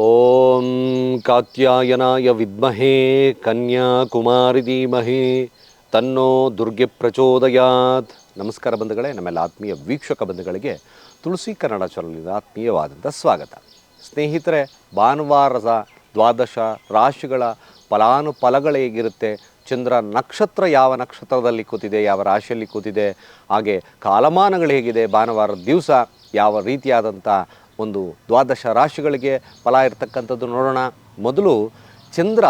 ಓಂ ಕಾತ್ಯಾಯನಾಯ ವಿದ್ಮಹೇ ಕನ್ಯಾಕುಮಾರಿ ಧೀಮಹಿ ತನ್ನೋ ದುರ್ಗೆ ಪ್ರಚೋದಯಾತ್ ನಮಸ್ಕಾರ ಬಂಧುಗಳೇ, ನಮ್ಮೆಲ್ಲ ಆತ್ಮೀಯ ವೀಕ್ಷಕ ಬಂಧುಗಳಿಗೆ ತುಳಸಿ ಕನ್ನಡ ಚಾನಲಿನ ಆತ್ಮೀಯವಾದಂಥ ಸ್ವಾಗತ. ಸ್ನೇಹಿತರೆ ಭಾನುವಾರದ ದ್ವಾದಶ ರಾಶಿಗಳ ಫಲಾನುಫಲಗಳು ಹೇಗಿರುತ್ತೆ ಚಂದ್ರ ನಕ್ಷತ್ರ ಯಾವ ನಕ್ಷತ್ರದಲ್ಲಿ ಕೂತಿದೆ, ಯಾವ ರಾಶಿಯಲ್ಲಿ ಕೂತಿದೆ, ಹಾಗೆ ಕಾಲಮಾನಗಳು ಹೇಗಿದೆ, ಭಾನುವಾರದ ದಿವಸ ಯಾವ ರೀತಿಯಾದಂಥ ಒಂದು ದ್ವಾದಶ ರಾಶಿಗಳಿಗೆ ಫಲ ಇರತಕ್ಕಂಥದ್ದು ನೋಡೋಣ. ಮೊದಲು ಚಂದ್ರ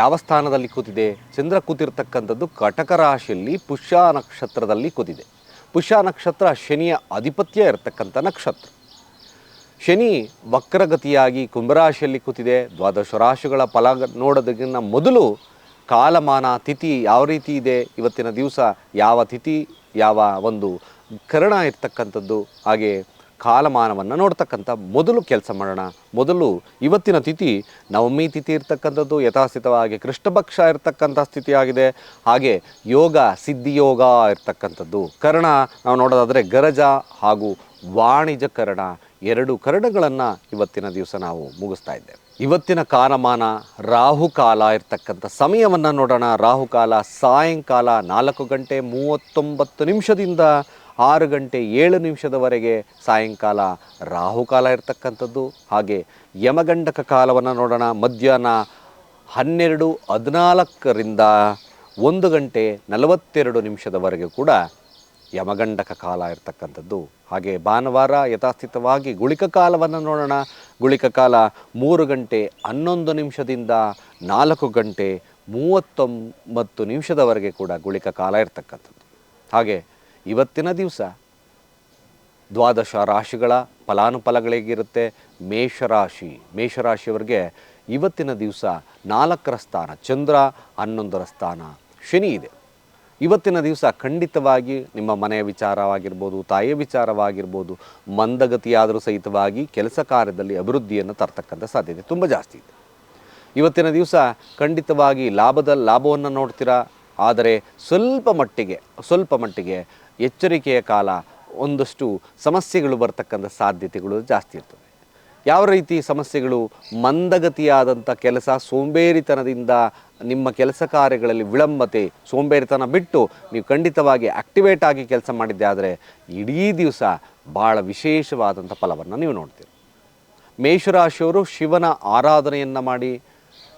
ಯಾವ ಸ್ಥಾನದಲ್ಲಿ ಕೂತಿದೆ? ಚಂದ್ರ ಕೂತಿರ್ತಕ್ಕಂಥದ್ದು ಕಟಕ ರಾಶಿಯಲ್ಲಿ ಪುಷ್ಯ ನಕ್ಷತ್ರದಲ್ಲಿ ಕೂತಿದೆ. ಪುಷ್ಯ ನಕ್ಷತ್ರ ಶನಿಯ ಆಧಿಪತ್ಯ ಇರತಕ್ಕಂಥ ನಕ್ಷತ್ರ. ಶನಿ ವಕ್ರಗತಿಯಾಗಿ ಕುಂಭರಾಶಿಯಲ್ಲಿ ಕೂತಿದೆ. ದ್ವಾದಶ ರಾಶಿಗಳ ಫಲ ನೋಡೋದಕ್ಕಿಂತ ಮೊದಲು ಕಾಲಮಾನ, ತಿಥಿ ಯಾವ ರೀತಿ ಇದೆ? ಇವತ್ತಿನ ದಿವಸ ಯಾವ ತಿಥಿ, ಯಾವ ಒಂದು ಕರಣ ಇರ್ತಕ್ಕಂಥದ್ದು? ಹಾಗೆ ಕಾಲಮಾನವನ್ನು ನೋಡ್ತಕ್ಕಂಥ ಮೊದಲು ಕೆಲಸ ಮಾಡೋಣ. ಮೊದಲು ಇವತ್ತಿನ ತಿಥಿ ನವಮಿ ತಿಥಿ ಇರ್ತಕ್ಕಂಥದ್ದು ಯಥಾಸ್ಥಿತವಾಗಿ ಕೃಷ್ಣಪಕ್ಷ ಇರ್ತಕ್ಕಂಥ ಸ್ಥಿತಿಯಾಗಿದೆ. ಹಾಗೆ ಯೋಗ ಸಿದ್ಧಿಯೋಗ ಇರ್ತಕ್ಕಂಥದ್ದು. ಕರ್ಣ ನಾವು ನೋಡೋದಾದರೆ ಗರಜ ಹಾಗೂ ವಾಣಿಜ್ಯ ಕರ್ಣ ಎರಡು ಕರ್ಣಗಳನ್ನು ಇವತ್ತಿನ ದಿವಸ ನಾವು ಮುಗಿಸ್ತಾ ಇದ್ದೇವೆ. ಇವತ್ತಿನ ಕಾಲಮಾನ ರಾಹುಕಾಲ ಇರ್ತಕ್ಕಂಥ ಸಮಯವನ್ನು ನೋಡೋಣ. ರಾಹುಕಾಲ ಸಾಯಂಕಾಲ ನಾಲ್ಕು ಗಂಟೆ ಮೂವತ್ತೊಂಬತ್ತು ನಿಮಿಷದಿಂದ ಆರು ಗಂಟೆ ಏಳು ನಿಮಿಷದವರೆಗೆ ಸಾಯಂಕಾಲ ರಾಹುಕಾಲ ಇರ್ತಕ್ಕಂಥದ್ದು. ಹಾಗೆ ಯಮಗಂಡಕ ಕಾಲವನ್ನು ನೋಡೋಣ. ಮಧ್ಯಾಹ್ನ ಹನ್ನೆರಡು, ಹದಿನಾಲ್ಕರಿಂದ ಒಂದು ಗಂಟೆ ನಲವತ್ತೆರಡು ನಿಮಿಷದವರೆಗೆ ಕೂಡ ಯಮಗಂಡಕ ಕಾಲ ಇರ್ತಕ್ಕಂಥದ್ದು. ಹಾಗೆ ಭಾನುವಾರ ಯಥಾಸ್ಥಿತವಾಗಿ ಗುಳಿಕ ಕಾಲವನ್ನು ನೋಡೋಣ. ಗುಳಿಕ ಕಾಲ ಮೂರು ಗಂಟೆ ಹನ್ನೊಂದು ನಿಮಿಷದಿಂದ ನಾಲ್ಕು ಗಂಟೆ ಮೂವತ್ತೊಂಬತ್ತು ನಿಮಿಷದವರೆಗೆ ಕೂಡ ಗುಳಿಕ ಕಾಲ ಇರ್ತಕ್ಕಂಥದ್ದು. ಹಾಗೆ ಇವತ್ತಿನ ದಿವಸ ದ್ವಾದಶ ರಾಶಿಗಳ ಫಲಾನುಫಲಗಳಿಗಿರುತ್ತೆ ಮೇಷರಾಶಿ. ಮೇಷರಾಶಿಯವರಿಗೆ ಇವತ್ತಿನ ದಿವಸ ನಾಲ್ಕರ ಸ್ಥಾನ, ಚಂದ್ರ ಹನ್ನೊಂದರ ಸ್ಥಾನ, ಶನಿ ಇದೆ. ಇವತ್ತಿನ ದಿವಸ ಖಂಡಿತವಾಗಿ ನಿಮ್ಮ ಮನೆಯ ವಿಚಾರವಾಗಿರ್ಬೋದು, ತಾಯಿಯ ವಿಚಾರವಾಗಿರ್ಬೋದು, ಮಂದಗತಿಯಾದರೂ ಸಹಿತವಾಗಿ ಕೆಲಸ ಕಾರ್ಯದಲ್ಲಿ ಅಭಿವೃದ್ಧಿಯನ್ನು ತರ್ತಕ್ಕಂಥ ಸಾಧ್ಯತೆ ತುಂಬ ಜಾಸ್ತಿ ಇದೆ. ಇವತ್ತಿನ ದಿವಸ ಖಂಡಿತವಾಗಿ ಲಾಭದ, ಲಾಭವನ್ನು ನೋಡ್ತೀರಾ? ಆದರೆ ಸ್ವಲ್ಪ ಮಟ್ಟಿಗೆ ಸ್ವಲ್ಪ ಮಟ್ಟಿಗೆ ಎಚ್ಚರಿಕೆಯ ಕಾಲ, ಒಂದಷ್ಟು ಸಮಸ್ಯೆಗಳು ಬರ್ತಕ್ಕಂಥ ಸಾಧ್ಯತೆಗಳು ಜಾಸ್ತಿ ಇರ್ತವೆ. ಯಾವ ರೀತಿ ಸಮಸ್ಯೆಗಳು ಮಂದಗತಿಯಾದಂಥ ಕೆಲಸ, ಸೋಂಬೇರಿತನದಿಂದ ನಿಮ್ಮ ಕೆಲಸ ಕಾರ್ಯಗಳಲ್ಲಿ ವಿಳಂಬತೆ, ಸೋಂಬೇರಿತನ ಬಿಟ್ಟು ನೀವು ಖಂಡಿತವಾಗಿ ಆಕ್ಟಿವೇಟ್ ಆಗಿ ಕೆಲಸ ಮಾಡಿದ್ದೆ ಆದರೆ ಇಡೀ ದಿವಸ ಭಾಳ ವಿಶೇಷವಾದಂಥ ಫಲವನ್ನು ನೀವು ನೋಡ್ತೀರಿ. ಮೇಷರಾಶಿಯವರು ಶಿವನ ಆರಾಧನೆಯನ್ನು ಮಾಡಿ,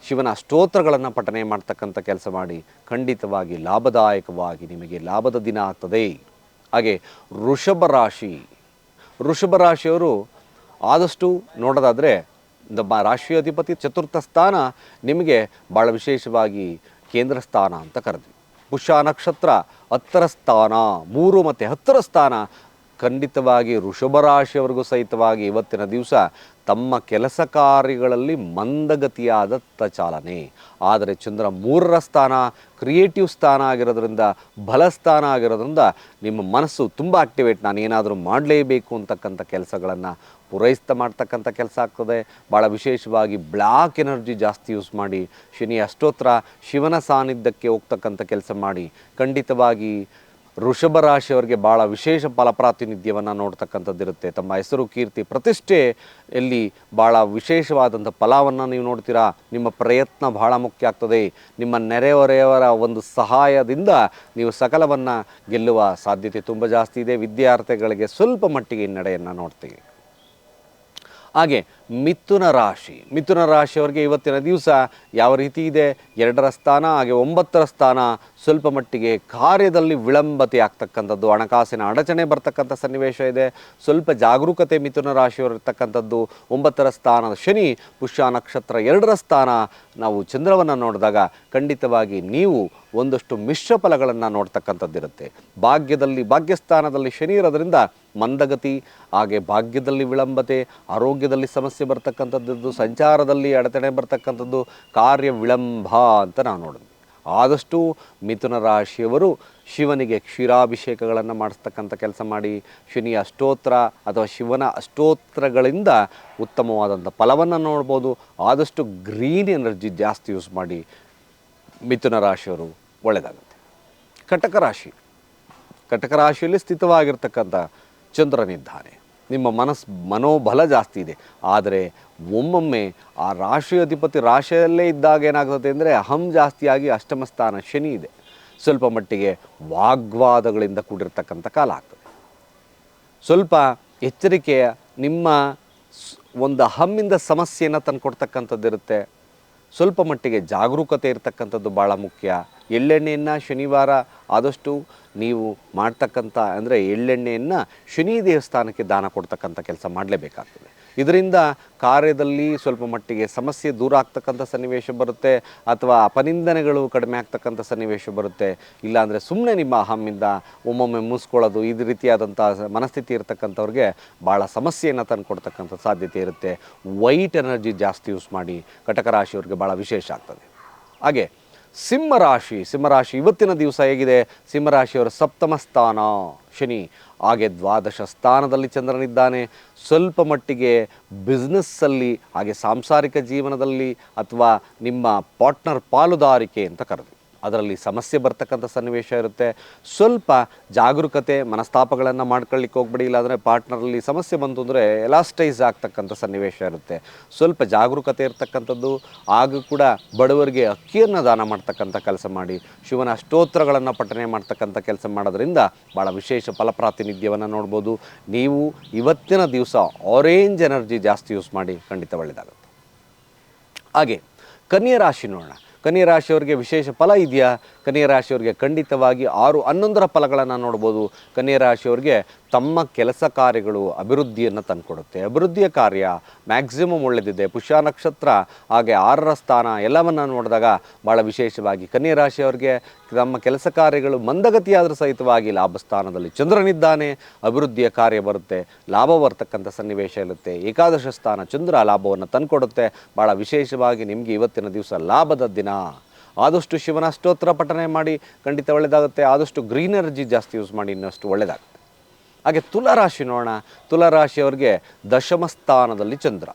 ಶಿವನ ಸ್ತೋತ್ರಗಳನ್ನು ಪಠನೆ ಮಾಡ್ತಕ್ಕಂಥ ಕೆಲಸ ಮಾಡಿ ಖಂಡಿತವಾಗಿ ಲಾಭದಾಯಕವಾಗಿ ನಿಮಗೆ ಲಾಭದ ದಿನ ಆಗ್ತದೆ. ಹಾಗೆ ವೃಷಭ ರಾಶಿ. ವೃಷಭ ರಾಶಿಯವರು ಆದಷ್ಟು ನೋಡೋದಾದರೆ ನಮ್ಮ ರಾಶಿಯ ಅಧಿಪತಿ ಚತುರ್ಥ ಸ್ಥಾನ ನಿಮಗೆ ಭಾಳ ವಿಶೇಷವಾಗಿ ಕೇಂದ್ರ ಸ್ಥಾನ ಅಂತ ಕರೆದ್ವಿ. ಪುಷ್ಯ ನಕ್ಷತ್ರ ಹತ್ತರ ಸ್ಥಾನ, ಮೂರು ಮತ್ತು ಹತ್ತರ ಸ್ಥಾನ ಖಂಡಿತವಾಗಿ ವೃಷಭ ರಾಶಿಯವರೆಗೂ ಸಹಿತವಾಗಿ ಇವತ್ತಿನ ದಿವಸ ತಮ್ಮ ಕೆಲಸ ಕಾರ್ಯಗಳಲ್ಲಿ ಮಂದಗತಿಯಾದ ಚಾಲನೆ. ಆದರೆ ಚಂದ್ರ ಮೂರರ ಸ್ಥಾನ ಕ್ರಿಯೇಟಿವ್ ಸ್ಥಾನ ಆಗಿರೋದ್ರಿಂದ, ಬಲ ಸ್ಥಾನ ಆಗಿರೋದ್ರಿಂದ ನಿಮ್ಮ ಮನಸ್ಸು ತುಂಬ ಆಕ್ಟಿವೇಟ್ ನಾನು ಏನಾದರೂ ಮಾಡಲೇಬೇಕು ಅಂತಕ್ಕಂಥ ಕೆಲಸಗಳನ್ನು ಪೂರೈಸ್ತಾ ಮಾಡ್ತಕ್ಕಂಥ ಕೆಲಸ ಆಗ್ತದೆ. ಭಾಳ ವಿಶೇಷವಾಗಿ ಬ್ಲ್ಯಾಕ್ ಎನರ್ಜಿ ಜಾಸ್ತಿ ಯೂಸ್ ಮಾಡಿ, ಶನಿ ಅಷ್ಟೋತ್ರ ಶಿವನ ಸಾನ್ನಿಧ್ಯಕ್ಕೆ ಹೋಗ್ತಕ್ಕಂಥ ಕೆಲಸ ಮಾಡಿ, ಖಂಡಿತವಾಗಿ ವೃಷಭ ರಾಶಿಯವರಿಗೆ ಭಾಳ ವಿಶೇಷ ಫಲಪ್ರಾತಿನಿಧ್ಯವನ್ನು ನೋಡ್ತಕ್ಕಂಥದ್ದಿರುತ್ತೆ. ತಮ್ಮ ಹೆಸರು, ಕೀರ್ತಿ, ಪ್ರತಿಷ್ಠೆ ಎಲ್ಲಿ ಭಾಳ ವಿಶೇಷವಾದಂಥ ಫಲವನ್ನು ನೀವು ನೋಡ್ತೀರಾ? ನಿಮ್ಮ ಪ್ರಯತ್ನ ಭಾಳ ಮುಖ್ಯ ಆಗ್ತದೆ. ನಿಮ್ಮ ನೆರೆಹೊರೆಯವರ ಒಂದು ಸಹಾಯದಿಂದ ನೀವು ಸಕಲವನ್ನು ಗೆಲ್ಲುವ ಸಾಧ್ಯತೆ ತುಂಬ ಜಾಸ್ತಿ ಇದೆ. ವಿದ್ಯಾರ್ಥಿಗಳಿಗೆ ಸ್ವಲ್ಪ ಮಟ್ಟಿಗೆ ಹಿನ್ನಡೆಯನ್ನು ನೋಡ್ತೀವಿ. ಹಾಗೆ ಮಿಥುನ ರಾಶಿ. ಮಿಥುನ ರಾಶಿಯವರಿಗೆ ಇವತ್ತಿನ ದಿವಸ ಯಾವ ರೀತಿ ಇದೆ? ಎರಡರ ಸ್ಥಾನ, ಹಾಗೆ ಒಂಬತ್ತರ ಸ್ಥಾನ, ಸ್ವಲ್ಪ ಮಟ್ಟಿಗೆ ಕಾರ್ಯದಲ್ಲಿ ವಿಳಂಬತೆ ಆಗ್ತಕ್ಕಂಥದ್ದು, ಹಣಕಾಸಿನ ಅಡಚಣೆ ಬರ್ತಕ್ಕಂಥ ಸನ್ನಿವೇಶ ಇದೆ. ಸ್ವಲ್ಪ ಜಾಗರೂಕತೆ ಮಿಥುನ ರಾಶಿಯವರು ಇರ್ತಕ್ಕಂಥದ್ದು ಒಂಬತ್ತರ ಸ್ಥಾನದ ಶನಿ, ಪುಷ್ಯ ನಕ್ಷತ್ರ ಎರಡರ ಸ್ಥಾನ. ನಾವು ಚಂದ್ರವನ್ನು ನೋಡಿದಾಗ ಖಂಡಿತವಾಗಿ ನೀವು ಒಂದಷ್ಟು ಮಿಶ್ರ ಫಲಗಳನ್ನು ನೋಡ್ತಕ್ಕಂಥದ್ದಿರುತ್ತೆ. ಭಾಗ್ಯದಲ್ಲಿ ಭಾಗ್ಯಸ್ಥಾನದಲ್ಲಿ ಶನಿ ಇರೋದ್ರಿಂದ ಮಂದಗತಿ, ಹಾಗೆ ಭಾಗ್ಯದಲ್ಲಿ ವಿಳಂಬತೆ, ಆರೋಗ್ಯದಲ್ಲಿ ಸಮಸ್ಯೆ ಬರ್ತಕ್ಕಂಥದ್ದು ಸಂಚಾರದಲ್ಲಿ ಅಡೆತಡೆ ಬರ್ತಕ್ಕಂಥದ್ದು ಕಾರ್ಯ ವಿಳಂಬ ಅಂತ ನಾವು ನೋಡಿದ್ವಿ. ಆದಷ್ಟು ಮಿಥುನ ರಾಶಿಯವರು ಶಿವನಿಗೆ ಕ್ಷೀರಾಭಿಷೇಕಗಳನ್ನು ಮಾಡಿಸ್ತಕ್ಕಂಥ ಕೆಲಸ ಮಾಡಿ ಶನಿಯ ಅಷ್ಟೋತ್ರ ಅಥವಾ ಶಿವನ ಅಷ್ಟೋತ್ರಗಳಿಂದ ಉತ್ತಮವಾದಂಥ ಫಲವನ್ನು ನೋಡ್ಬೋದು. ಆದಷ್ಟು ಗ್ರೀನ್ ಎನರ್ಜಿ ಜಾಸ್ತಿ ಯೂಸ್ ಮಾಡಿ ಮಿಥುನ ರಾಶಿಯವರು ಒಳ್ಳೆಯದಾಗುತ್ತೆ ಕಟಕ ರಾಶಿ. ಕಟಕ ರಾಶಿಯಲ್ಲಿ ಸ್ಥಿತವಾಗಿರ್ತಕ್ಕಂಥ ಚಂದ್ರನಿದ್ದಾನೆ ನಿಮ್ಮ ಮನಸ್ ಮನೋಬಲ ಜಾಸ್ತಿ ಇದೆ. ಆದರೆ ಒಮ್ಮೊಮ್ಮೆ ಆ ರಾಶಿ ಅಧಿಪತಿ ರಾಶಿಯಲ್ಲೇ ಇದ್ದಾಗ ಏನಾಗ್ತದೆ ಅಂದರೆ ಅಹಂ ಜಾಸ್ತಿಯಾಗಿ ಅಷ್ಟಮ ಸ್ಥಾನ ಶನಿ ಇದೆ. ಸ್ವಲ್ಪ ಮಟ್ಟಿಗೆ ವಾಗ್ವಾದಗಳಿಂದ ಕೂಡಿರ್ತಕ್ಕಂಥ ಕಾಲ ಆಗ್ತದೆ. ಸ್ವಲ್ಪ ಎಚ್ಚರಿಕೆಯ ನಿಮ್ಮ ಒಂದು ಅಹಮ್ಮಿಂದ ಸಮಸ್ಯೆಯನ್ನು ತಂದುಕೊಡ್ತಕ್ಕಂಥದ್ದು ಇರುತ್ತೆ. ಸ್ವಲ್ಪ ಮಟ್ಟಿಗೆ ಜಾಗರೂಕತೆ ಇರತಕ್ಕಂಥದ್ದು ಭಾಳ ಮುಖ್ಯ. ಎಳ್ಳೆಣ್ಣೆಯನ್ನು ಶನಿವಾರ ಆದಷ್ಟು ನೀವು ಮಾಡ್ತಕ್ಕಂಥ ಅಂದರೆ ಎಳ್ಳೆಣ್ಣೆಯನ್ನು ಶನಿ ದೇವಸ್ಥಾನಕ್ಕೆ ದಾನ ಕೊಡ್ತಕ್ಕಂಥ ಕೆಲಸ ಮಾಡಲೇಬೇಕಾಗ್ತದೆ. ಇದರಿಂದ ಕಾರ್ಯದಲ್ಲಿ ಸ್ವಲ್ಪ ಮಟ್ಟಿಗೆ ಸಮಸ್ಯೆ ದೂರ ಆಗ್ತಕ್ಕಂಥ ಸನ್ನಿವೇಶ ಬರುತ್ತೆ, ಅಥವಾ ಅಪನಿಂದನೆಗಳು ಕಡಿಮೆ ಆಗ್ತಕ್ಕಂಥ ಸನ್ನಿವೇಶ ಬರುತ್ತೆ. ಇಲ್ಲಾಂದರೆ ಸುಮ್ಮನೆ ನಿಮ್ಮ ಅಹಮ್ಮಿಂದ ಒಮ್ಮೊಮ್ಮೆ ಮುಸ್ಕೊಳ್ಳೋದು, ಇದು ರೀತಿಯಾದಂಥ ಮನಸ್ಥಿತಿ ಇರತಕ್ಕಂಥವ್ರಿಗೆ ಭಾಳ ಸಮಸ್ಯೆಯನ್ನು ತಂದುಕೊಡ್ತಕ್ಕಂಥ ಸಾಧ್ಯತೆ ಇರುತ್ತೆ. ವೈಟ್ ಎನರ್ಜಿ ಜಾಸ್ತಿ ಯೂಸ್ ಮಾಡಿ ಕಟಕ ರಾಶಿಯವ್ರಿಗೆ ಭಾಳ ವಿಶೇಷ ಆಗ್ತದೆ. ಹಾಗೆ ಸಿಂಹರಾಶಿ. ಸಿಂಹರಾಶಿ ಇವತ್ತಿನ ದಿವಸ ಹೇಗಿದೆ? ಸಿಂಹರಾಶಿಯವರ ಸಪ್ತಮ ಸ್ಥಾನ. ಶನಿ ಹಾಗೆ ದ್ವಾದಶ ಸ್ಥಾನದಲ್ಲಿ ಚಂದ್ರನಿದ್ದಾನೆ. ಸ್ವಲ್ಪ ಮಟ್ಟಿಗೆ ಬಿಸ್ನೆಸ್ಸಲ್ಲಿ, ಹಾಗೆ ಸಾಂಸಾರಿಕ ಜೀವನದಲ್ಲಿ ಅಥವಾ ನಿಮ್ಮ ಪಾರ್ಟ್ನರ್ ಪಾಲುದಾರಿಕೆ ಅಂತ ಕರೆದು. ಅದರಲ್ಲಿ ಸಮಸ್ಯೆ ಬರ್ತಕ್ಕಂಥ ಸನ್ನಿವೇಶ ಇರುತ್ತೆ. ಸ್ವಲ್ಪ ಜಾಗರೂಕತೆ, ಮನಸ್ತಾಪಗಳನ್ನು ಮಾಡ್ಕೊಳ್ಳಿಕ್ಕೆ ಹೋಗ್ಬಿಡಿ, ಇಲ್ಲಾಂದರೆ ಪಾರ್ಟ್ನರಲ್ಲಿ ಸಮಸ್ಯೆ ಬಂತು ಅಂದರೆ ಎಲಾಸ್ಟೈಸ್ ಆಗ್ತಕ್ಕಂಥ ಸನ್ನಿವೇಶ ಇರುತ್ತೆ. ಸ್ವಲ್ಪ ಜಾಗರೂಕತೆ ಇರ್ತಕ್ಕಂಥದ್ದು, ಆಗ ಕೂಡ ಬಡವರಿಗೆ ಅಕ್ಕಿಯನ್ನು ದಾನ ಮಾಡ್ತಕ್ಕಂಥ ಕೆಲಸ ಮಾಡಿ, ಶಿವನ ಅಷ್ಟೋತ್ತರಗಳನ್ನು ಪಠನೆ ಮಾಡ್ತಕ್ಕಂಥ ಕೆಲಸ ಮಾಡೋದ್ರಿಂದ ಭಾಳ ವಿಶೇಷ ಫಲಪ್ರಾತಿನಿಧ್ಯವನ್ನು ನೋಡ್ಬೋದು. ನೀವು ಇವತ್ತಿನ ದಿವಸ ಆರೇಂಜ್ ಎನರ್ಜಿ ಜಾಸ್ತಿ ಯೂಸ್ ಮಾಡಿ ಖಂಡಿತ ಒಳ್ಳೆಯದಾಗುತ್ತೆ ಹಾಗೆ, ಕನ್ಯಾ ರಾಶಿ ನೋಡೋಣ. ಕನ್ಯಾ ರಾಶಿಯವರಿಗೆ ವಿಶೇಷ ಫಲ ಇದೆಯಾ? ಕನ್ಯಾ ರಾಶಿಯವರಿಗೆ ಖಂಡಿತವಾಗಿ ಆರು ಹನ್ನೊಂದರ ಫಲಗಳನ್ನು ನೋಡ್ಬೋದು. ಕನ್ಯಾ ರಾಶಿಯವರಿಗೆ ತಮ್ಮ ಕೆಲಸ ಕಾರ್ಯಗಳು ಅಭಿವೃದ್ಧಿಯನ್ನು ತಂದುಕೊಡುತ್ತೆ. ಅಭಿವೃದ್ಧಿಯ ಕಾರ್ಯ ಮ್ಯಾಕ್ಸಿಮಮ್ ಒಳ್ಳೆದಿದೆ. ಪುಷ್ಯ ನಕ್ಷತ್ರ, ಹಾಗೆ ಆರರ ಸ್ಥಾನ ಎಲ್ಲವನ್ನು ನೋಡಿದಾಗ ಭಾಳ ವಿಶೇಷವಾಗಿ ಕನ್ಯಾ ರಾಶಿಯವರಿಗೆ ತಮ್ಮ ಕೆಲಸ ಕಾರ್ಯಗಳು ಮಂದಗತಿಯಾದರೂ ಸಹಿತವಾಗಿ ಲಾಭ ಸ್ಥಾನದಲ್ಲಿ ಚಂದ್ರನಿದ್ದಾನೆ. ಅಭಿವೃದ್ಧಿಯ ಕಾರ್ಯ ಬರುತ್ತೆ. ಲಾಭ ಬರ್ತಕ್ಕಂಥ ಸನ್ನಿವೇಶ ಇರುತ್ತೆ. ಏಕಾದಶ ಸ್ಥಾನ ಚಂದ್ರ ಲಾಭವನ್ನು ತಂದುಕೊಡುತ್ತೆ. ಭಾಳ ವಿಶೇಷವಾಗಿ ನಿಮಗೆ ಇವತ್ತಿನ ದಿವಸ ಲಾಭದ ದಿನ. ಆದಷ್ಟು ಶಿವನ ಸ್ತೋತ್ರ ಪಠನೆ ಮಾಡಿ ಖಂಡಿತ ಒಳ್ಳೆಯದಾಗುತ್ತೆ ಆದಷ್ಟು ಗ್ರೀನ್ ಎನರ್ಜಿ ಜಾಸ್ತಿ ಯೂಸ್ ಮಾಡಿ ಇನ್ನಷ್ಟು ಒಳ್ಳೆಯದಾಗುತ್ತೆ ಹಾಗೆ ತುಲಾರಾಶಿ ನೋಡೋಣ ತುಲಾರಾಶಿಯವರಿಗೆ ದಶಮ ಸ್ಥಾನದಲ್ಲಿ ಚಂದ್ರ.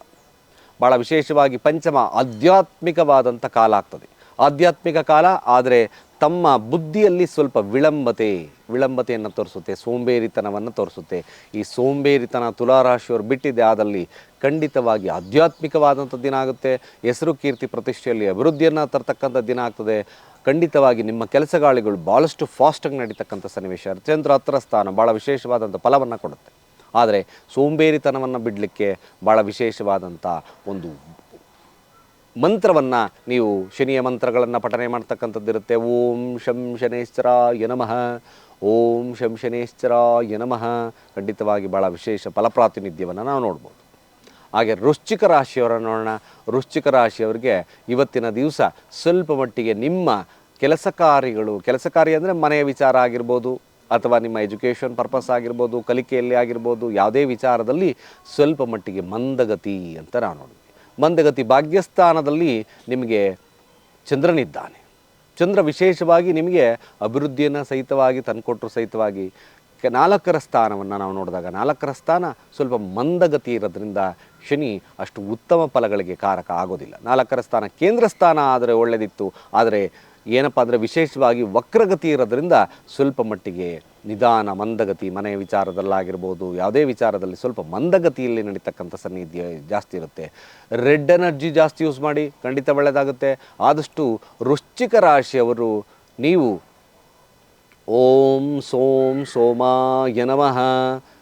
ಭಾಳ ವಿಶೇಷವಾಗಿ ಪಂಚಮ ಆಧ್ಯಾತ್ಮಿಕವಾದಂಥ ಕಾಲ ಆಗ್ತದೆ. ಆಧ್ಯಾತ್ಮಿಕ ಕಾಲ, ಆದರೆ ತಮ್ಮ ಬುದ್ಧಿಯಲ್ಲಿ ಸ್ವಲ್ಪ ವಿಳಂಬತೆ, ವಿಳಂಬತೆಯನ್ನು ತೋರಿಸುತ್ತೆ, ಸೋಂಬೇರಿತನವನ್ನು ತೋರಿಸುತ್ತೆ. ಈ ಸೋಂಬೇರಿತನ ತುಲಾರಾಶಿಯವರು ಬಿಟ್ಟಿದೆ ಆದಲ್ಲಿ ಖಂಡಿತವಾಗಿ ಆಧ್ಯಾತ್ಮಿಕವಾದಂಥ ದಿನ ಆಗುತ್ತೆ. ಹೆಸರು ಕೀರ್ತಿ ಪ್ರತಿಷ್ಠೆಯಲ್ಲಿ ಅಭಿವೃದ್ಧಿಯನ್ನು ತರ್ತಕ್ಕಂಥ ದಿನ ಆಗ್ತದೆ. ಖಂಡಿತವಾಗಿ ನಿಮ್ಮ ಕೆಲಸಗಾಳಿಗಳು ಭಾಳಷ್ಟು ಫಾಸ್ಟಾಗಿ ನಡೀತಕ್ಕಂಥ ಸನ್ನಿವೇಶ. ಚಂದ್ರ ಹತ್ರ ಸ್ಥಾನ ಭಾಳ ವಿಶೇಷವಾದಂಥ ಫಲವನ್ನು ಕೊಡುತ್ತೆ. ಆದರೆ ಸೋಂಬೇರಿತನವನ್ನು ಬಿಡಲಿಕ್ಕೆ ಭಾಳ ವಿಶೇಷವಾದಂಥ ಒಂದು ಮಂತ್ರವನ್ನು ನೀವು ಶನಿಯ ಮಂತ್ರಗಳನ್ನು ಪಠನೆ ಮಾಡ್ತಕ್ಕಂಥದ್ದಿರುತ್ತೆ. ಓಂ ಶಂ ಶನೇಶ್ವರಾಯ ನಮಃ. ಓಂ ಶಂ ಶನೇಶ್ವರಾಯ ನಮಃ. ಖಂಡಿತವಾಗಿ ಭಾಳ ವಿಶೇಷ ಫಲಪ್ರಾತಿನಿಧ್ಯವನ್ನು ನಾವು ನೋಡ್ಬೋದು. ಹಾಗೆ ವೃಶ್ಚಿಕ ರಾಶಿಯವರ ನೋಡೋಣ. ವೃಶ್ಚಿಕ ರಾಶಿಯವರಿಗೆ ಇವತ್ತಿನ ದಿವಸ ಸ್ವಲ್ಪ ಮಟ್ಟಿಗೆ ನಿಮ್ಮ ಕೆಲಸ ಕಾರ್ಯಗಳು, ಕೆಲಸ ಕಾರ್ಯ ಅಂದರೆ ಮನೆಯ ವಿಚಾರ ಆಗಿರ್ಬೋದು, ಅಥವಾ ನಿಮ್ಮ ಎಜುಕೇಷನ್ ಪರ್ಪಸ್ ಆಗಿರ್ಬೋದು, ಕಲಿಕೆಯಲ್ಲಿ ಆಗಿರ್ಬೋದು, ಯಾವುದೇ ವಿಚಾರದಲ್ಲಿ ಸ್ವಲ್ಪ ಮಟ್ಟಿಗೆ ಮಂದಗತಿ ಅಂತ ನಾವು ನೋಡ್ತೀವಿ ಮಂದಗತಿ ಭಾಗ್ಯಸ್ಥಾನದಲ್ಲಿ ನಿಮಗೆ ಚಂದ್ರನಿದ್ದಾನೆ. ಚಂದ್ರ ವಿಶೇಷವಾಗಿ ನಿಮಗೆ ಅಭಿವೃದ್ಧಿಯನ್ನು ಸಹಿತವಾಗಿ ತಂದುಕೊಟ್ಟರು ಸಹಿತವಾಗಿ ನಾಲ್ಕರ ಸ್ಥಾನವನ್ನು ನಾವು ನೋಡಿದಾಗ, ನಾಲ್ಕರ ಸ್ಥಾನ ಸ್ವಲ್ಪ ಮಂದಗತಿ ಇರೋದ್ರಿಂದ ಶನಿ ಅಷ್ಟು ಉತ್ತಮ ಫಲಗಳಿಗೆ ಕಾರಕ ಆಗೋದಿಲ್ಲ. ನಾಲ್ಕರ ಸ್ಥಾನ ಕೇಂದ್ರ ಸ್ಥಾನ ಆದರೆ ಒಳ್ಳೆಯದಿತ್ತು ಆದರೆ ಏನಪ್ಪ ಅಂದರೆ ವಿಶೇಷವಾಗಿ ವಕ್ರಗತಿ ಇರೋದ್ರಿಂದ ಸ್ವಲ್ಪ ಮಟ್ಟಿಗೆ ನಿಧಾನ, ಮಂದಗತಿ, ಮನೆ ವಿಚಾರದಲ್ಲಾಗಿರ್ಬೋದು, ಯಾವುದೇ ವಿಚಾರದಲ್ಲಿ ಸ್ವಲ್ಪ ಮಂದಗತಿಯಲ್ಲಿ ನಡೀತಕ್ಕಂಥ ಸನ್ನಿಧ್ಯ ಜಾಸ್ತಿ ಇರುತ್ತೆ. ರೆಡ್ ಎನರ್ಜಿ ಜಾಸ್ತಿ ಯೂಸ್ ಮಾಡಿ ಖಂಡಿತ ಒಳ್ಳೆಯದಾಗುತ್ತೆ ಆದಷ್ಟು ವೃಶ್ಚಿಕ ರಾಶಿಯವರು ನೀವು ಓಂ ಸೋಂ ಸೋಮಾಯ ನಮಃ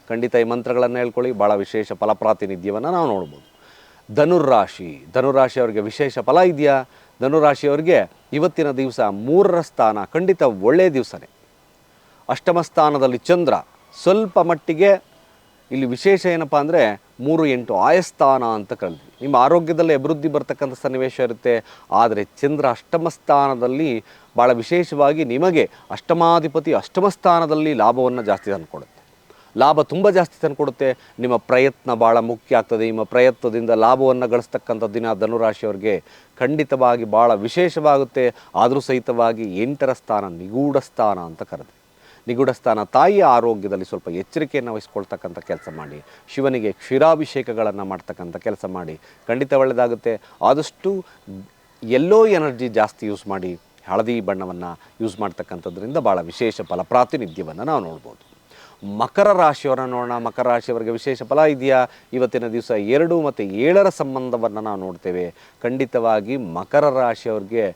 ಖಂಡಿತ ಈ ಮಂತ್ರಗಳನ್ನು ಹೇಳ್ಕೊಳ್ಳಿ. ಭಾಳ ವಿಶೇಷ ಫಲಪ್ರಾತಿನಿಧ್ಯವನ್ನು ನಾವು ನೋಡ್ಬೋದು. ಧನುರಾಶಿ ಅವರಿಗೆ ವಿಶೇಷ ಫಲ ಇದೆಯಾ? ಧನುರಾಶಿಯವರಿಗೆ ಇವತ್ತಿನ ದಿವಸ ಮೂರರ ಸ್ಥಾನ ಖಂಡಿತ ಒಳ್ಳೆಯ ದಿವಸನೇ. ಅಷ್ಟಮ ಸ್ಥಾನದಲ್ಲಿ ಚಂದ್ರ, ಸ್ವಲ್ಪ ಮಟ್ಟಿಗೆ ಇಲ್ಲಿ ವಿಶೇಷ ಏನಪ್ಪ ಅಂದರೆ ಮೂರು ಎಂಟು ಆಯಸ್ಥಾನ ಅಂತ ಕರೆದ್ವಿ ನಿಮ್ಮ ಆರೋಗ್ಯದಲ್ಲಿ ಅಭಿವೃದ್ಧಿ ಬರ್ತಕ್ಕಂಥ ಸನ್ನಿವೇಶ ಇರುತ್ತೆ. ಆದರೆ ಚಂದ್ರ ಅಷ್ಟಮ ಸ್ಥಾನದಲ್ಲಿ ಭಾಳ ವಿಶೇಷವಾಗಿ ನಿಮಗೆ ಅಷ್ಟಮಾಧಿಪತಿ ಅಷ್ಟಮ ಸ್ಥಾನದಲ್ಲಿ ಲಾಭವನ್ನು ಜಾಸ್ತಿ ತಂದುಕೊಡುತ್ತೆ. ಲಾಭ ತುಂಬ ಜಾಸ್ತಿ ತಂದುಕೊಡುತ್ತೆ ನಿಮ್ಮ ಪ್ರಯತ್ನ ಭಾಳ ಮುಖ್ಯ ಆಗ್ತದೆ. ನಿಮ್ಮ ಪ್ರಯತ್ನದಿಂದ ಲಾಭವನ್ನು ಗಳಿಸ್ತಕ್ಕಂಥ ದಿನ ಧನುರಾಶಿಯವ್ರಿಗೆ ಖಂಡಿತವಾಗಿ ಭಾಳ ವಿಶೇಷವಾಗುತ್ತೆ. ಆದರೂ ಸಹಿತವಾಗಿ ಎಂಟರ ಸ್ಥಾನ, ನಿಗೂಢ ಸ್ಥಾನ ಅಂತ ಕರೆದೆ. ನಿಗೂಢ ಸ್ಥಾನ, ತಾಯಿಯ ಆರೋಗ್ಯದಲ್ಲಿ ಸ್ವಲ್ಪ ಎಚ್ಚರಿಕೆಯನ್ನು ವಹಿಸ್ಕೊಳ್ತಕ್ಕಂಥ ಕೆಲಸ ಮಾಡಿ. ಶಿವನಿಗೆ ಕ್ಷೀರಾಭಿಷೇಕಗಳನ್ನು ಮಾಡ್ತಕ್ಕಂಥ ಕೆಲಸ ಮಾಡಿ. ಖಂಡಿತ ಒಳ್ಳೆಯದಾಗುತ್ತೆ ಆದಷ್ಟು ಎಲ್ಲೋ ಎನರ್ಜಿ ಜಾಸ್ತಿ ಯೂಸ್ ಮಾಡಿ. ಹಳದಿ ಬಣ್ಣವನ್ನು ಯೂಸ್ ಮಾಡ್ತಕ್ಕಂಥದ್ರಿಂದ ಭಾಳ ವಿಶೇಷ ಫಲ ಪ್ರಾತಿನಿಧ್ಯವನ್ನು ನಾವು ನೋಡ್ಬೋದು. ಮಕರ ರಾಶಿಯವರನ್ನು ನೋಡೋಣ. ಮಕರ ರಾಶಿಯವರಿಗೆ ವಿಶೇಷ ಫಲ ಇದೆಯಾ? ಇವತ್ತಿನ ದಿವಸ ಎರಡು ಮತ್ತು ಏಳರ ಸಂಬಂಧವನ್ನು ನಾವು ನೋಡ್ತೇವೆ. ಖಂಡಿತವಾಗಿ ಮಕರ ರಾಶಿಯವ್ರಿಗೆ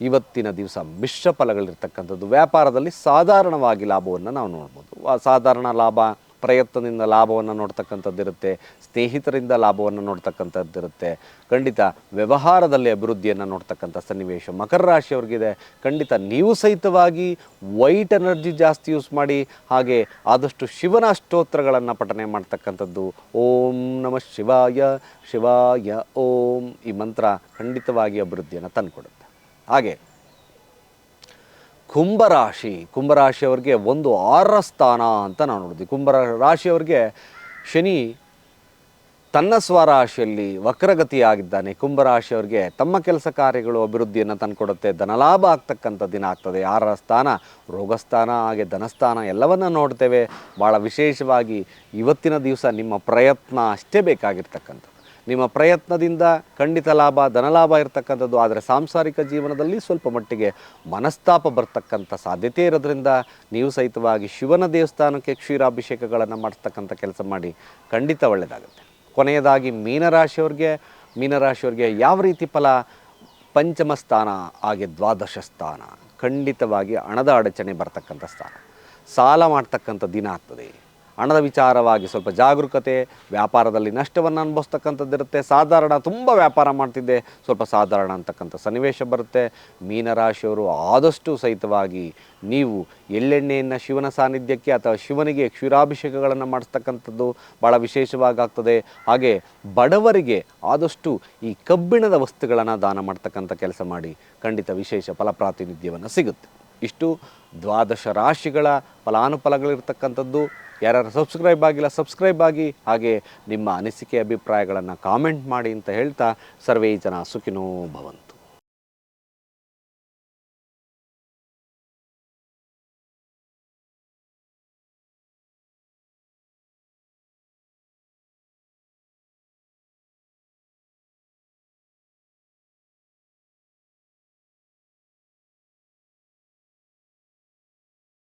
ಇವತ್ತಿನ ದಿವಸ ಮಿಶ್ರ ಫಲಗಳಿರ್ತಕ್ಕಂಥದ್ದು. ವ್ಯಾಪಾರದಲ್ಲಿ ಸಾಧಾರಣವಾಗಿ ಲಾಭವನ್ನು ನಾವು ನೋಡ್ಬೋದು. ಸಾಧಾರಣ ಲಾಭ ಪ್ರಯತ್ನದಿಂದ ಲಾಭವನ್ನು ನೋಡ್ತಕ್ಕಂಥದ್ದಿರುತ್ತೆ ಸ್ನೇಹಿತರಿಂದ ಲಾಭವನ್ನು ನೋಡ್ತಕ್ಕಂಥದ್ದಿರುತ್ತೆ ಖಂಡಿತ ವ್ಯವಹಾರದಲ್ಲಿ ಅಭಿವೃದ್ಧಿಯನ್ನು ನೋಡ್ತಕ್ಕಂಥ ಸನ್ನಿವೇಶ ಮಕರ ರಾಶಿಯವ್ರಿಗಿದೆ ಖಂಡಿತ ನೀವು ಸಹಿತವಾಗಿ ವೈಟ್ ಎನರ್ಜಿ ಜಾಸ್ತಿ ಯೂಸ್ ಮಾಡಿ, ಹಾಗೆ ಆದಷ್ಟು ಶಿವನ ಸ್ತೋತ್ರಗಳನ್ನು ಪಠನೆ ಮಾಡ್ತಕ್ಕಂಥದ್ದು. ಓಂ ನಮಃ ಶಿವಾಯ ಶಿವಾಯ, ಓಂ ಈ ಮಂತ್ರ ಖಂಡಿತವಾಗಿ ಅಭಿವೃದ್ಧಿಯನ್ನು ತಂದುಕೊಡುತ್ತೆ. ಹಾಗೆ ಕುಂಭರಾಶಿ. ಕುಂಭರಾಶಿಯವ್ರಿಗೆ ಒಂದು ಆರ ಸ್ಥಾನ ಅಂತ ನಾವು ನೋಡಿದ್ವಿ. ಕುಂಭ ರಾಶಿಯವ್ರಿಗೆ ಶನಿ ತನ್ನ ಸ್ವರಾಶಿಯಲ್ಲಿ ವಕ್ರಗತಿಯಾಗಿದ್ದಾನೆ. ಕುಂಭರಾಶಿಯವರಿಗೆ ತಮ್ಮ ಕೆಲಸ ಕಾರ್ಯಗಳು, ಅಭಿವೃದ್ಧಿಯನ್ನು ತಂದುಕೊಡುತ್ತೆ. ಧನಲಾಭ ಆಗ್ತಕ್ಕಂಥ ದಿನ ಆಗ್ತದೆ. ಆರರ ಸ್ಥಾನ, ರೋಗಸ್ಥಾನ, ಹಾಗೆ ಧನಸ್ಥಾನ ಎಲ್ಲವನ್ನ ನೋಡ್ತೇವೆ. ಭಾಳ ವಿಶೇಷವಾಗಿ ಇವತ್ತಿನ ದಿವಸ ನಿಮ್ಮ ಪ್ರಯತ್ನ ಅಷ್ಟೇ ಬೇಕಾಗಿರ್ತಕ್ಕಂಥದ್ದು. ನಿಮ್ಮ ಪ್ರಯತ್ನದಿಂದ ಖಂಡಿತ ಲಾಭ ಧನಲಾಭ ಇರತಕ್ಕಂಥದ್ದು. ಆದರೆ ಸಾಂಸಾರಿಕ ಜೀವನದಲ್ಲಿ ಸ್ವಲ್ಪ ಮಟ್ಟಿಗೆ ಮನಸ್ತಾಪ ಬರ್ತಕ್ಕಂಥ ಸಾಧ್ಯತೆ ಇರೋದ್ರಿಂದ ನೀವು ಸಹಿತವಾಗಿ ಶಿವನ ದೇವಸ್ಥಾನಕ್ಕೆ ಕ್ಷೀರಾಭಿಷೇಕಗಳನ್ನು ಮಾಡಿಸ್ತಕ್ಕಂಥ ಕೆಲಸ ಮಾಡಿ ಖಂಡಿತ ಒಳ್ಳೆಯದಾಗುತ್ತೆ. ಕೊನೆಯದಾಗಿ ಮೀನರಾಶಿಯವ್ರಿಗೆ ಮೀನರಾಶಿಯವ್ರಿಗೆ ಯಾವ ರೀತಿ ಫಲ? ಪಂಚಮ ಸ್ಥಾನ ಹಾಗೆ ದ್ವಾದಶ ಸ್ಥಾನ. ಖಂಡಿತವಾಗಿ ಹಣದ ಅಡಚಣೆ ಬರ್ತಕ್ಕಂಥ ಸ್ಥಾನ. ಸಾಲ ಮಾಡ್ತಕ್ಕಂಥ ದಿನ ಆಗ್ತದೆ. ಹಣದ ವಿಚಾರವಾಗಿ ಸ್ವಲ್ಪ ಜಾಗರೂಕತೆ, ವ್ಯಾಪಾರದಲ್ಲಿ ನಷ್ಟವನ್ನು ಅನುಭವಿಸ್ತಕ್ಕಂಥದ್ದಿರುತ್ತೆ. ಸಾಧಾರಣ ತುಂಬ ವ್ಯಾಪಾರ ಮಾಡ್ತಿದ್ದೆ, ಸ್ವಲ್ಪ ಸಾಧಾರಣ ಅಂತಕ್ಕಂಥ ಸನ್ನಿವೇಶ ಬರುತ್ತೆ. ಮೀನರಾಶಿಯವರು ಆದಷ್ಟು ಸಹಿತವಾಗಿ ನೀವು ಎಳ್ಳೆಣ್ಣೆಯನ್ನು ಶಿವನ ಸಾನ್ನಿಧ್ಯಕ್ಕೆ ಅಥವಾ ಶಿವನಿಗೆ ಕ್ಷೀರಾಭಿಷೇಕಗಳನ್ನು ಮಾಡಿಸ್ತಕ್ಕಂಥದ್ದು ಭಾಳ ವಿಶೇಷವಾಗಿ ಆಗ್ತದೆ ಹಾಗೆ ಬಡವರಿಗೆ ಆದಷ್ಟು ಈ ಕಬ್ಬಿಣದ ವಸ್ತುಗಳನ್ನು ದಾನ ಮಾಡ್ತಕ್ಕಂಥ ಕೆಲಸ ಮಾಡಿ ಖಂಡಿತ ವಿಶೇಷ ಫಲ ಪ್ರಾತಿನಿಧ್ಯವನ್ನು ಸಿಗುತ್ತೆ. ಇಷ್ಟು ದ್ವಾದಶ ರಾಶಿಗಳ ಫಲಾನುಫಲಗಳಿರ್ತಕ್ಕಂಥದ್ದು. ಯಾರ್ಯಾರು ಸಬ್ಸ್ಕ್ರೈಬ್ ಆಗಿಲ್ಲ ಸಬ್ಸ್ಕ್ರೈಬ್ ಆಗಿ ಹಾಗೆ ನಿಮ್ಮ ಅನಿಸಿಕೆ, ಅಭಿಪ್ರಾಯಗಳನ್ನು ಕಾಮೆಂಟ್ ಮಾಡಿ ಅಂತ ಹೇಳ್ತಾ ಸರ್ವೇ ಜನ ಸುಖಿನೋ ಭವಂತು.